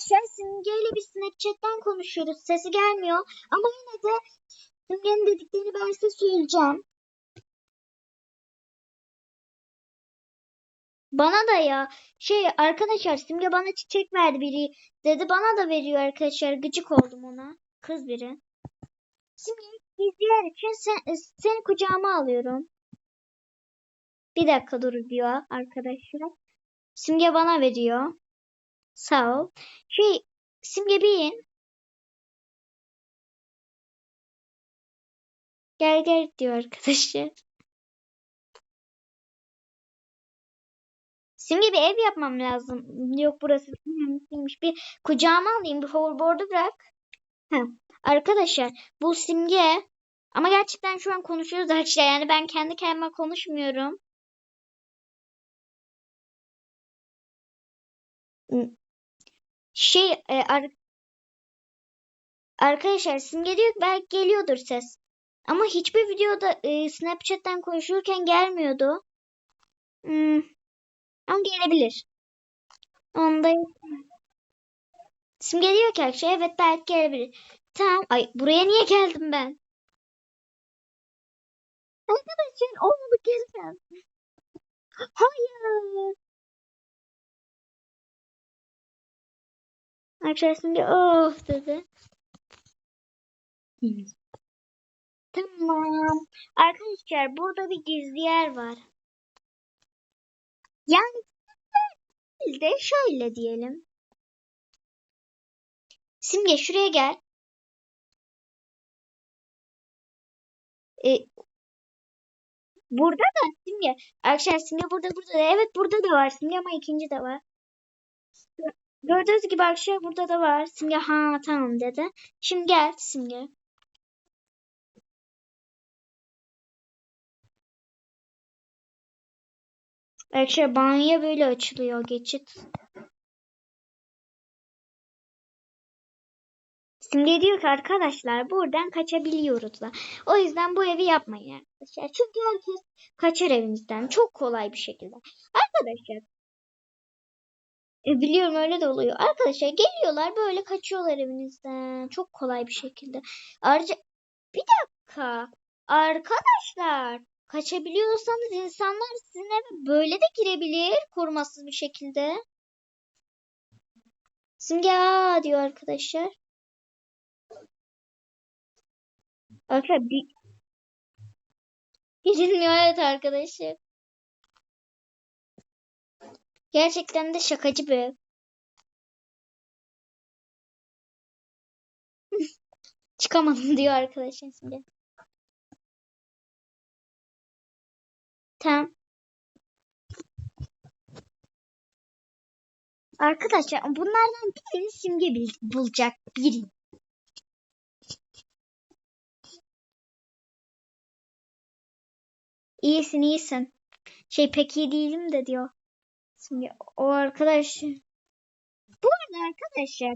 Arkadaşlar Simge ile bir Snapchat'ten konuşuyoruz. Sesi gelmiyor. Ama yine de Simge'nin dediklerini ben size söyleyeceğim. Bana da ya şey arkadaşlar Simge bana çiçek verdi biri dedi bana da veriyor arkadaşlar gıcık oldum ona kız biri. Simge izleyen için sen, seni kucağıma alıyorum. Bir dakika dur diyor arkadaşlar. Simge bana veriyor. Sağ. Şey Simge bir in. Gel gel diyor arkadaşlar. Simge bir ev yapmam lazım. Yok burası değilmiş. Bir kucağıma alayım. Bir hoverboard'u bırak. Heh. Arkadaşlar bu Simge ama gerçekten şu an konuşuyoruz arkadaşlar. Yani ben kendi kendime konuşmuyorum. Şey e, ar arkadaşlar Simge diyor ki belki geliyordur ses. Ama hiçbir videoda e, Snapchat'ten konuşurken gelmiyordu. Hmm. Ama gelebilir. Onda Simge diyor ki arkadaşlar evet belki gelebilir. Tamam. Ay buraya niye geldim ben? Arkadaşlar olmadı gelmem. Hayır. Arkadaşlar Simge of dedi. Tamam. Arkadaşlar burada bir gizli yer var. Yani değil de şöyle diyelim. Simge şuraya gel. E, burada da Simge. Arkadaşlar Simge burada burada da. Evet burada da var. Simge ama ikinci de var. Gördüğünüz gibi arkadaşlar burada da var. Simge ha tamam dedi. Şimdi gel Simge. Arkadaşlar banyo böyle açılıyor geçit. Simge diyor ki arkadaşlar buradan kaçabiliyoruz da. O yüzden bu evi yapmayın arkadaşlar. Çünkü herkes kaçar evinizden çok kolay bir şekilde. Arkadaşlar biliyorum öyle de oluyor. Arkadaşlar geliyorlar böyle kaçıyorlar evinizden. Çok kolay bir şekilde. Ayrıca bir dakika. Arkadaşlar kaçabiliyorsanız insanlar sizin eve böyle de girebilir korumasız bir şekilde. Simge aa diyor arkadaşlar. Arkadaşlar bir girilmiyor evet arkadaşlar. Gerçekten de şakacı bir ev. Çıkamadım diyor arkadaşlar şimdi. Tamam. Arkadaşlar bunlardan birini simge bulacak biri. İyisin iyisin. Şey pek iyi değilim de diyor. O arkadaş. Bu arada arkadaşlar.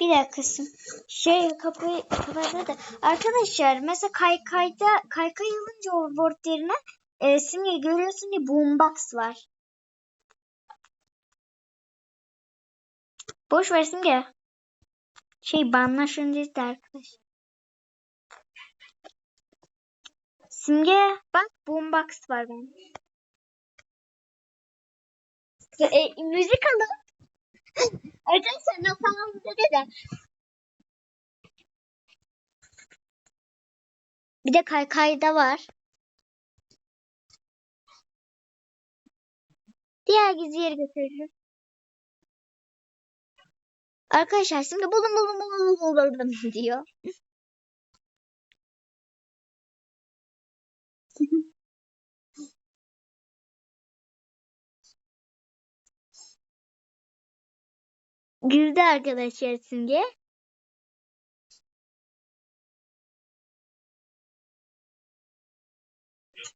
Bir dakikasın. Şey kapıyı kapadı da. Arkadaşlar mesela kaykayda kaykay alınca o board yerine e, simge görüyorsun ki boombox var. Boş ver simge. Şey banlaşın dedi arkadaş. Simge bak boombox var benim. E, müzik alın. Arkadaşlar ne falan dedi de. Bir de kaykayda var. Diğer gizli yeri götürürüm. Arkadaşlar şimdi bulun bulun bulun bulun bulun diyor. Güldü arkadaşlar Simge.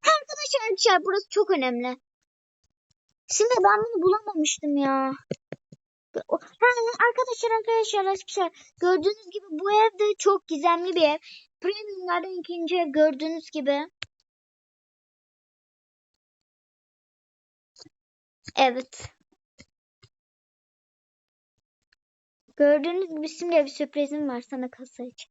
Arkadaşlar arkadaşlar burası çok önemli. Şimdi ben bunu bulamamıştım ya. Ha, arkadaşlar arkadaşlar arkadaşlar gördüğünüz gibi bu ev de çok gizemli bir ev. Premiumlardan ikinci ev gördüğünüz gibi. Evet. Gördüğünüz gibi şimdi bir sürprizim var sana kasa için.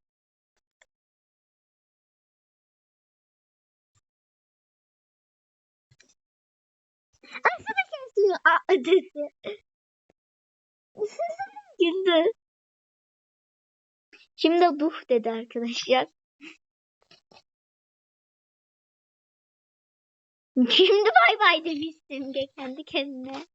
Arkadaşlar şimdi adresi. Güldü. Şimdi duh dedi arkadaşlar. Şimdi bay bay demiştim kendi kendine.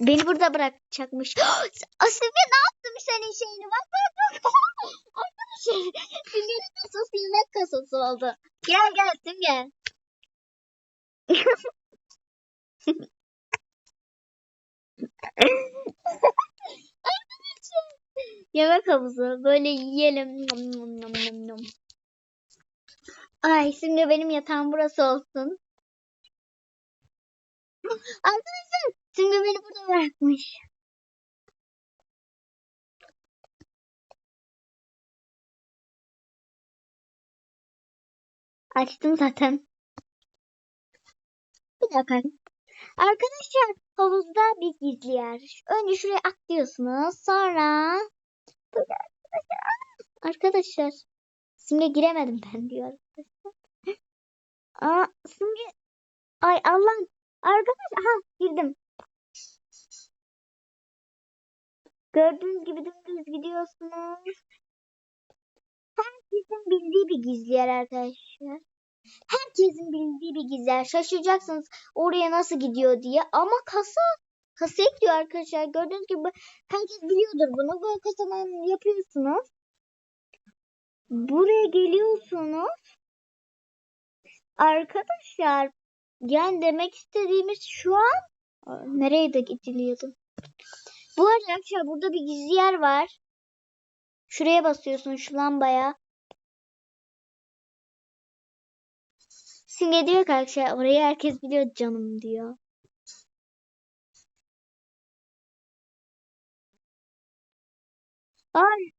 Beni burada bırakacakmış. Aslında ne yaptım senin şeyini? Bak bak bak. Arkadaşlar Simge'nin kasası yemek kasası oldu. Gel gel Simge. Yemek havuzu böyle yiyelim. Nom nom nom nom. Ay Simge benim yatağım burası olsun. Arkadaşlar Simge beni burada bırakmış. Açtım zaten. Bir dakika. Arkadaşlar havuzda bir gizli yer. Önce şuraya atlıyorsunuz. Sonra arkadaşlar simge giremedim ben diyor. Aa simge ay Allah arkadaş aha girdim. Gördüğünüz gibi dümdüz gidiyorsunuz. Herkesin bildiği bir gizli yer arkadaşlar. Herkesin bildiği bir gizli yer. Şaşıracaksınız oraya nasıl gidiyor diye. Ama kasa kasa ekliyor arkadaşlar. Gördüğünüz gibi herkes biliyordur bunu. Bu kasadan yapıyorsunuz. Buraya geliyorsunuz. Arkadaşlar yani demek istediğimiz şu an nereye de gidiliyordu. Bu arada arkadaşlar burada bir gizli yer var. Şuraya basıyorsun şu lambaya. Simge diyor ki arkadaşlar orayı herkes biliyor canım diyor. Ay.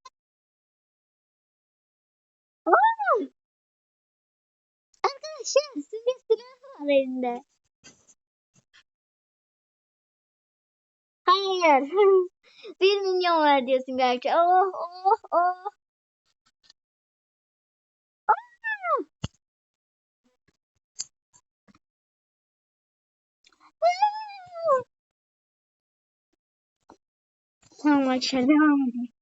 Aa! Arkadaşlar Simge silah var elinde. Hayır. Bir milyon var diyorsun belki. Oh oh oh. Aa! Tamam arkadaşlar devam edelim.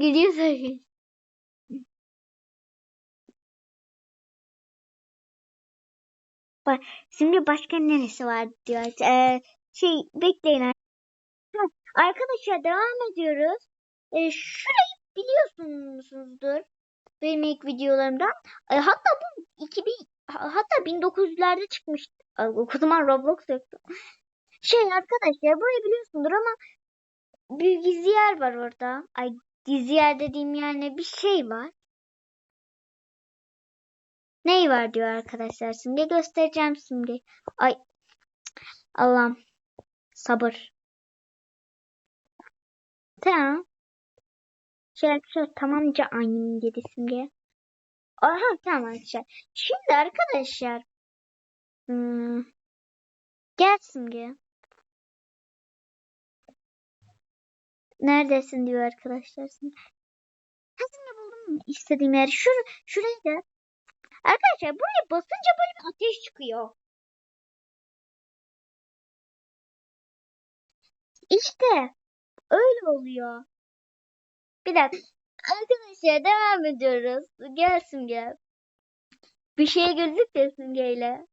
Gülüyor tabii. Bak, Simge başka neresi var diyor. Ee, şey bekleyin. Arkadaşlar devam ediyoruz. Ee, şurayı biliyorsunuzdur. Benim ilk videolarımdan. Ee, hatta bu 2000 ha- hatta 1900'lerde çıkmıştı. O zaman Roblox yoktu. Şey arkadaşlar burayı biliyorsundur ama bir gizli yer var orada. Ay gizli yer dediğim yani bir şey var. Ney var diyor arkadaşlar. Simge göstereceğim simge. Ay Allah'ım sabır. Tamam. Şey arkadaşlar tamamca aynı dedi simge. Aha tamam arkadaşlar. Şimdi arkadaşlar. Hmm, gel simge. Neredesin diyor arkadaşlar. Simge. Ha simge buldum istediğim yeri. Şur şuraya gel. Arkadaşlar buraya basınca böyle bir ateş çıkıyor. İşte öyle oluyor. Bir dakika. Arkadaşlar devam ediyoruz. Gel Simge. Bir şeye güldük de Simge'yle.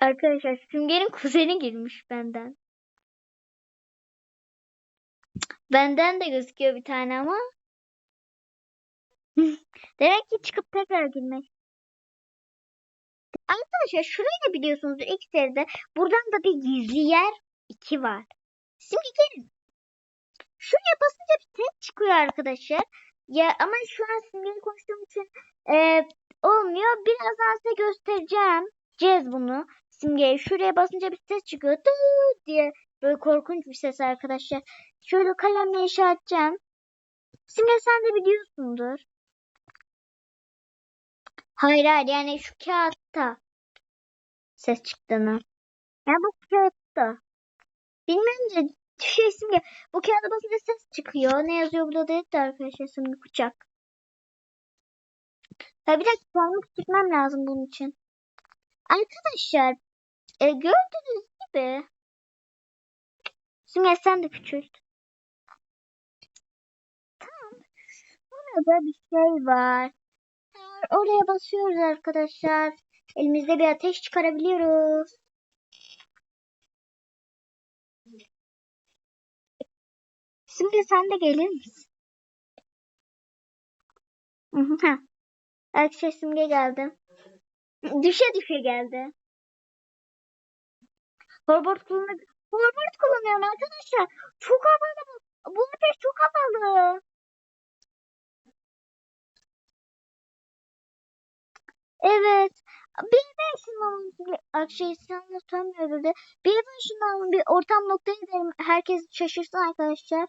Arkadaşlar Simge'nin kuzeni girmiş benden. Benden de gözüküyor bir tane ama. Demek ki çıkıp tekrar girmek. Arkadaşlar şurayı da biliyorsunuz seride. Buradan da bir gizli yer 2 var. Şimdi gelin. Şuraya basınca bir ses çıkıyor arkadaşlar. Ya ama şu an simgeli konuştuğum için e, olmuyor. Birazdan size göstereceğim. Cez bunu. Simgeye şuraya basınca bir ses çıkıyor. Dıı diye böyle korkunç bir ses arkadaşlar. Şöyle kalemle işaretleyeceğim. Simge sen de biliyorsundur. Hayır hayır yani şu kağıtta ses çıktığını. Ya bu kağıtta. Bilmem de şey simge. Bu kağıda basınca ses çıkıyor. Ne yazıyor burada dedi de arkadaşlar simge bıçak. Ya bir dakika kendimi küçültmem lazım bunun için. Arkadaşlar e, gördüğünüz gibi Simge sen de küçült. Tamam. Burada bir şey var. Oraya basıyoruz arkadaşlar. Elimizde bir ateş çıkarabiliyoruz. Simge sen de gelir misin? Ha. Arkadaşlar Simge geldi. Düşe düşe geldi. Hoverboard kullanıyor. Hoverboard kullanıyorum arkadaşlar. Çok havalı bu. Bu ateş çok havalı. Evet. Bir eve ışınlanalım. Arkadaşlar insanlar tanımıyor dedi. Bir eve ışınlanalım. Bir ortam noktaya gidelim. Herkes şaşırsın arkadaşlar.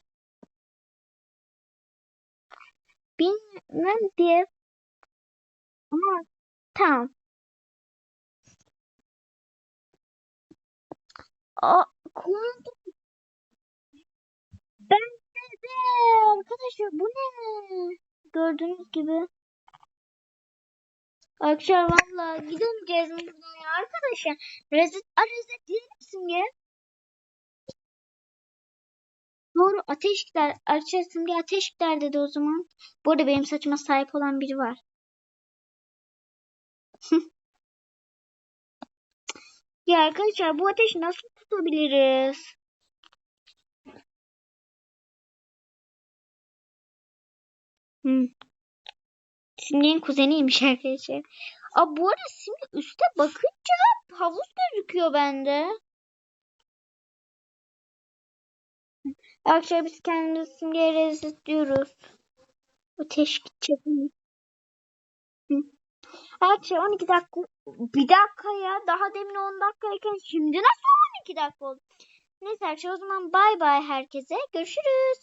Bilmem diye. Ama tamam. Aa, kullandım. Ben de arkadaşlar bu ne? Gördüğünüz gibi. Arkadaşlar valla gidemeyeceğiz buradan ya arkadaşlar. Rezet, a, rezetleyelim simge. Doğru ateş gider. Arkadaşlar simge ateş gider dedi o zaman. Bu arada benim saçıma sahip olan biri var. ya arkadaşlar bu ateşi nasıl tutabiliriz? Hmm. Simge'nin kuzeniymiş arkadaşlar. Aa, bu arada Simge üste bakınca havuz gözüküyor bende. Arkadaşlar biz kendimizi Simge'ye rezetliyoruz. Ateş gidecek mi? Arkadaşlar 12 dakika. Bir dakika ya. Daha demin 10 dakikayken şimdi nasıl 12 dakika oldu? Neyse arkadaşlar o zaman bay bay herkese. Görüşürüz.